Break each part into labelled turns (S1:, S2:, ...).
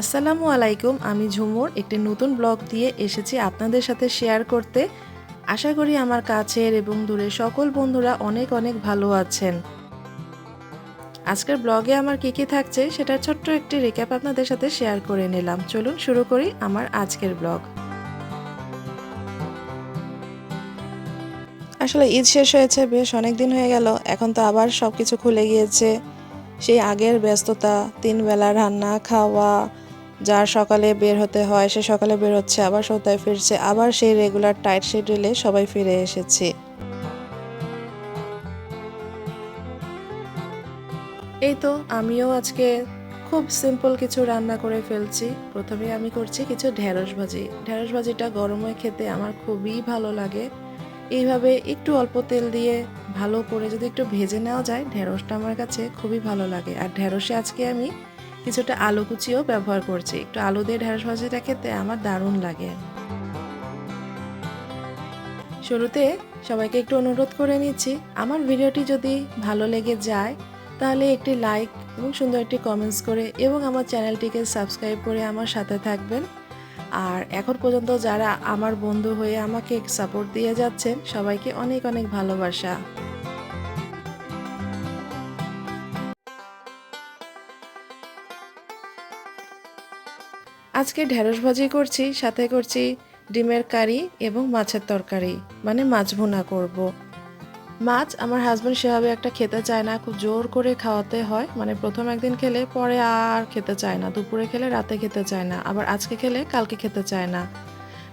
S1: আসসালামু আলাইকুম, আমি ঝুমুর। একটি নতুন ব্লগ দিয়ে এসেছি আপনাদের সাথে শেয়ার করতে। আশা করি আমার কাছের এবং দূরের সকল বন্ধুরা অনেক অনেক ভালো আছেন। আজকের ব্লগে আমার কি কি থাকছে সেটা ছোট্ট একটি রেক্যাপ আপনাদের সাথে শেয়ার করে নিলাম। চলুন শুরু করি আমার আজকের ব্লগ। আসলে ঈদ শেষ হয়েছে, বেশ অনেক দিন হয়ে গেল। এখন তো আবার সব কিছু খুলে গিয়েছে। সেই আগের ব্যস্ততা তিন বেলা রান্না, খাওয়া যার সকালে বের হতে হয়, সে সকালে বের হচ্ছে, আবার সন্ধ্যায় ফিরছে, আবার সেই রেগুলার টাইট শিডিউলে সবাই ফিরে এসেছে। এই তো, আমিও আজকে খুব সিম্পল কিছু রান্না করে ফেলছি। প্রথমে আমি করছি কিছু ঢেঁড়স ভাজি। ঢেঁড়স ভাজিটা গরমে খেতে আমার খুবই ভালো লাগে। এইভাবে একটু অল্প তেল দিয়ে ভালো করে যদি একটু ভেজে নেওয়া যায়, ঢেঁড়সটা আমার কাছে খুবই ভালো লাগে। আর ঢেঁড়সে আজকে আমি কিছুটা আলু কুচিও ব্যবহার করছি। একটু আলু দিয়ে ঢেঁড়স ভাজিটা খেতে আমার দারুণ লাগে। শুরুতে সবাইকে একটু অনুরোধ করে নিচ্ছি, আমার ভিডিওটি যদি ভালো লেগে যায়, তাহলে একটি লাইক এবং সুন্দর একটি কমেন্টস করে এবং আমার চ্যানেলটিকে সাবস্ক্রাইব করে আমার সাথে থাকবেন। আর এখন পর্যন্ত যারা আমার বন্ধু হয়ে আমাকে সাপোর্ট দিয়ে যাচ্ছেন, সবাইকে অনেক অনেক ভালোবাসা। আজকে ঢেঁড়স ভাজি করছি, সাথে করছি ডিমের কারি এবং মাছের তরকারি মানে মাছ ভুনা করব। মাছ আমার হাজব্যান্ড সেভাবে একটা খেতে চায় না, খুব জোর করে খাওয়াতে হয় মানে প্রথম একদিন খেলে পরে আর খেতে চায় না, দুপুরে খেলে রাতে খেতে চায় না, আবার আজকে খেলে কালকে খেতে চায় না।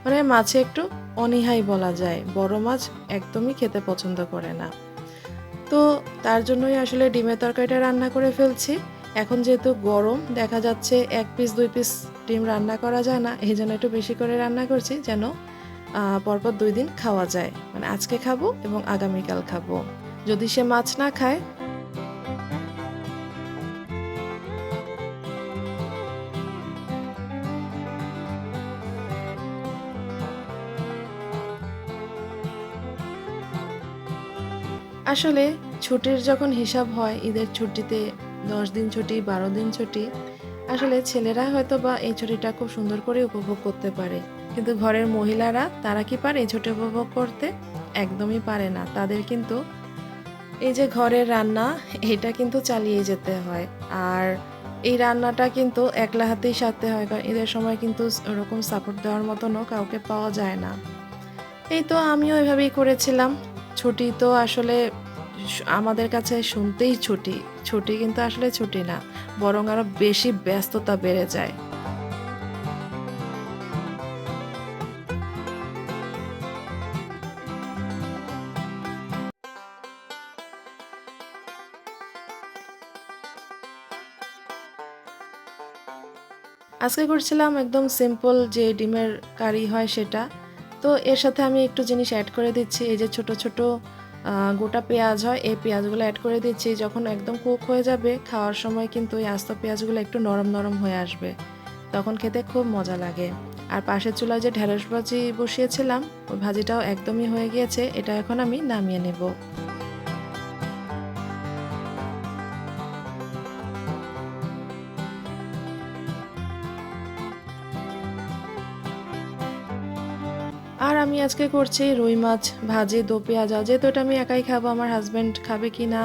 S1: মানে মাছে একটু অনীহাই বলা যায়, বড় মাছ একদমই খেতে পছন্দ করে না। তো তার জন্যই আসলে ডিমের তরকারিটা রান্না করে ফেলছি। এখন যেহেতু গরম, দেখা যাচ্ছে এক পিস দুই পিস ডিম রান্না করা যায় না, এই জন্য একটু বেশি করে রান্না করছি যেন পরপর দুই দিন খাওয়া যায়। মানে আজকে খাব এবং আগামীকাল খাব। যদি সে মাছ না খায়। আসলে ছুটির যখন হিসাব হয়, ঈদের ছুটিতে দশ দিন ছুটি, বারো দিন ছুটি। আসলে ছেলেরা হয়তো বা এই ছুটিটা খুব সুন্দর করে উপভোগ করতে পারে। কিন্তু ঘরের মহিলারা, তারা কি পারে এই ছুটি উপভোগ করতে? একদমই পারে না। তাদের কিন্তু এই যে ঘরের রান্না, এটা কিন্তু চালিয়ে যেতে হয়। আর এই রান্নাটা কিন্তু একলা হাতেই সারতে হয়, কারণ ঈদের সময় কিন্তু ওরকম সাপোর্ট দেওয়ার মতনও কাউকে পাওয়া যায় না। এই তো আমিও এভাবেই করেছিলাম। ছুটি তো আসলে আমাদের কাছে শুনতেই ছুটি। ছুটি কিন্তু আসলে ছুটি না, বরং আরও বেশি ব্যস্ততা বেড়ে যায়। আজকে করছিলাম একদম সিম্পল যে ডিমের কারি হয় সেটা। তো এর সাথে আমি একটু জিনিস অ্যাড করে দিচ্ছি, এই যে ছোট ছোট গোটা পেঁয়াজ হয়, এই পেঁয়াজগুলো অ্যাড করে দিচ্ছি। যখন একদম কুক হয়ে যাবে, খাওয়ার সময় কিন্তু এই আস্ত পেঁয়াজগুলো একটু নরম নরম হয়ে আসবে। তখন খেতে খুব মজা লাগে। আর পাশের চুলায় যে ঢেঁড়স ভাজি বসিয়েছিলাম, ওই ভাজিটাও একদমই হয়ে গিয়েছে, এটা এখন আমি নামিয়ে নেব। আমি আজকে করছি রুই মাছ, ভাজি, দো পেঁয়াজ পেঁয়াজা যেহেতু এটা আমি একাই খাব, আমার হাজব্যান্ড খাবে কি না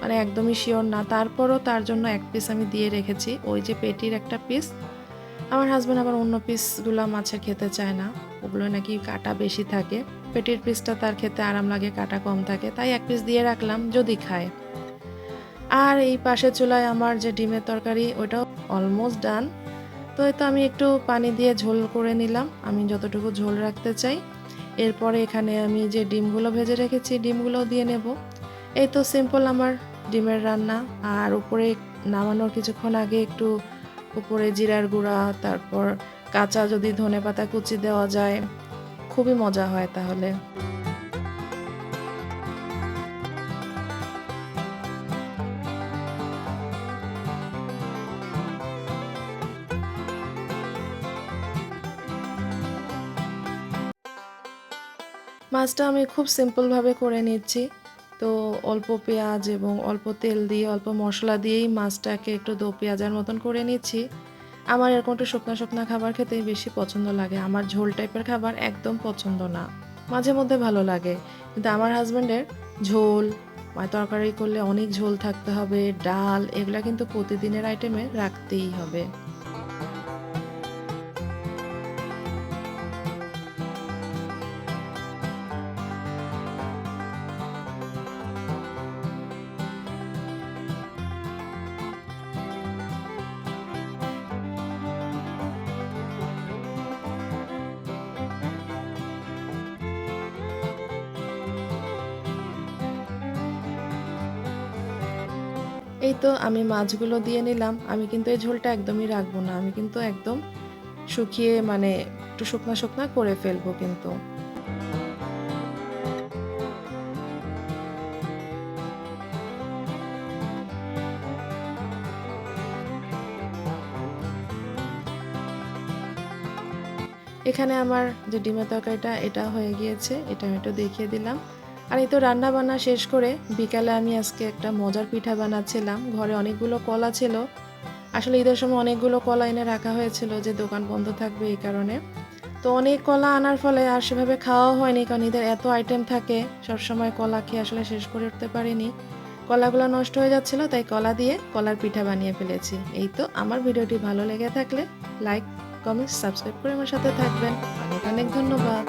S1: মানে একদমই শিওর না। তারপরও তার জন্য এক পিস আমি দিয়ে রেখেছি, ওই যে পেটির একটা পিস আমার হাজব্যান্ড আবার অন্য পিসগুলো মাছের খেতে চায় না, ওগুলো নাকি কাটা বেশি থাকে। পেটির পিসটা তার খেতে আরাম লাগে, কাটা কম থাকে, তাই এক পিস দিয়ে রাখলাম, যদি খায়। আর এই পাশে চুলায় আমার যে ডিমের তরকারি ওটাও অলমোস্ট ডান তো তো আমি একটু পানি দিয়ে ঝোল করে নিলাম, আমি যতটুকু ঝোল রাখতে চাই। এরপরে এখানে আমি যে ডিমগুলো ভেজে রেখেছি ডিমগুলো দিয়ে নেব। এই তো সিম্পল আমার ডিমের রান্না। আর উপরে নামানোর কিছুক্ষণ আগে একটু উপরে জিরার গুঁড়া, তারপর কাঁচা যদি ধনে পাতা কুচি দেওয়া যায়, খুবই মজা হয় তাহলে। মাছটা আমি খুব সিম্পলভাবে করে নিচ্ছি। তো অল্প পেঁয়াজ এবং অল্প তেল দিয়ে, অল্প মশলা দিয়েই মাছটাকে একটু দো পেঁয়াজের মতন করে নিচ্ছি। আমার এরকম একটু শুকনা শুকনা খাবার খেতেই বেশি পছন্দ লাগে। আমার ঝোল টাইপের খাবার একদম পছন্দ না। মাঝে মধ্যে ভালো লাগে। কিন্তু আমার হাজব্যান্ডের ঝোল বা তরকারি করলে অনেক ঝোল থাকতে হবে, ডাল এগুলা কিন্তু প্রতিদিনের আইটেমে রাখতেই হবে। এই তো আমি মাছগুলো দিয়ে নিলাম। আমি কিন্তু এই ঝোলটা একদমই রাখব না। আমি কিন্তু একদম শুকিয়ে মানে একটু শুকনা শুকনা করে ফেলব কিন্তু। এখানে আমার যে ডিমের তরকারিটা, এটা হয়ে গিয়েছে। এটা আমি একটু দেখিয়ে দিলাম। আর এই তো রান্না বান্না শেষ করে বিকালে আমি আজকে একটা মজার পিঠা বানাচ্ছিলাম। ঘরে অনেকগুলো কলা ছিল। আসলে ঈদের সময় অনেকগুলো কলা এনে রাখা হয়েছিল যে দোকান বন্ধ থাকবে এই কারণে। তো অনেক কলা আনার ফলে আর সেভাবে খাওয়াও হয়নি কারণ ঈদের এত আইটেম থাকে, সবসময় কলা খেয়ে আসলে শেষ করে উঠতে পারিনি। কলাগুলো নষ্ট হয়ে যাচ্ছিল, তাই কলা দিয়ে কলার পিঠা বানিয়ে ফেলেছি। এই তো আমার ভিডিওটি ভালো লেগে থাকলে লাইক, কমেন্ট, সাবস্ক্রাইব করে আমার সাথে থাকবেন। অনেক অনেক ধন্যবাদ।